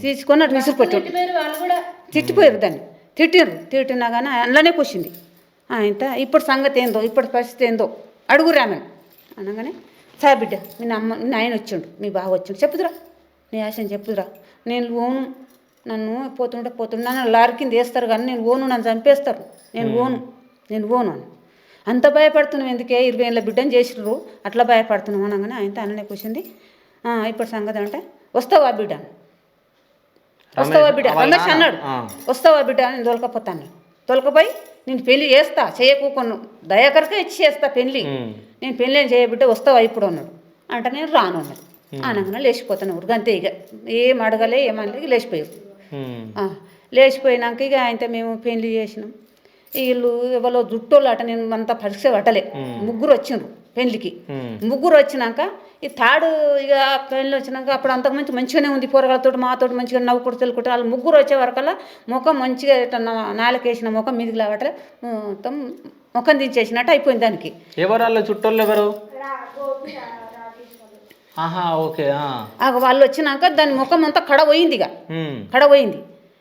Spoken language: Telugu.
తీసుకొని అటు విసురు పెట్టాడు వాళ్ళు కూడా తిట్టిపోయారు దాన్ని. తిట్టిర్రు తిట్టినా కానీ అందులోనే కూర్చుంది. ఇంత ఇప్పుడు సంగతి ఏందో ఇప్పుడు పరిస్థితి ఏందో అడుగురు ఆమె అనగానే సార్ బిడ్డ మీ అమ్మ మీ నాయన వచ్చిండు మీ బావ వచ్చిండు. చెప్పుదురా నీ ఆశని చెప్పుదురా. నేను ఓను నన్ను పోతుంటే పోతుంటే నన్ను లారీ కింద వేస్తారు కానీ నేను ఓను నన్ను చంపేస్తారు. నేను ఓను నేను ఓను అని. అంత భయపడుతున్నావు ఎందుకే? ఇరవై ఏళ్ళ బిడ్డని చేసిర్రు. అట్లా భయపడుతున్నావు అనగానే ఆయన అననే కూర్చుంది. "ఆ, ఇప్పుడు సంగతి అంటే వస్తావా బిడ్డ. వస్తావా బిడ్డ? రమేష్ అన్నాడు. వస్తావా బిడ్డ నేను తొలకపోతాను. తొలకపోయి నేను పెళ్ళి చేస్తా చేయకూకొను దయాకరకే ఇచ్చి చేస్తా పెళ్ళి నేను పెళ్ళి ఏం చేయ బిడ్డ వస్తావా ఇప్పుడు అన్నాడు. అంటే నేను రాను అన్నాడు. అనగానే లేచిపోతాను అంతే ఇక. ఏం అడగలే ఏమనలే ఆ, లేచిపోయినాక ఇక ఆయనతో మేము పెళ్ళి చేసినాం. వీళ్ళు ఎవరో జుట్టోళ్ళు అట నేను అంత పరీక్ష పట్టలే. ముగ్గురు వచ్చిండ్రు. పెళ్ళికి ముగ్గురు వచ్చినాక ఈ తాడు ఇక పెళ్ళి వచ్చినాక అప్పుడు అంతకు మంచి మంచిగానే ఉంది పోరగాలతో మాతో మంచిగా నవ్వుకుంటూ తెలుకుంటూ వాళ్ళు ముగ్గురు వచ్చే వరకల్లా ముఖం మంచిగా నాలుకేసిన ముఖం మీదికి లాగట్లే మొత్తం ముఖం దించేసినట్టు అయిపోయింది దానికి. ఎవరు? వాళ్ళ చుట్టోళ్ళు ఎవరు ఆహా ఓకే వాళ్ళు వచ్చినాక దాని ముఖం అంతా కడ పోయింది ఇక. కడ పోయింది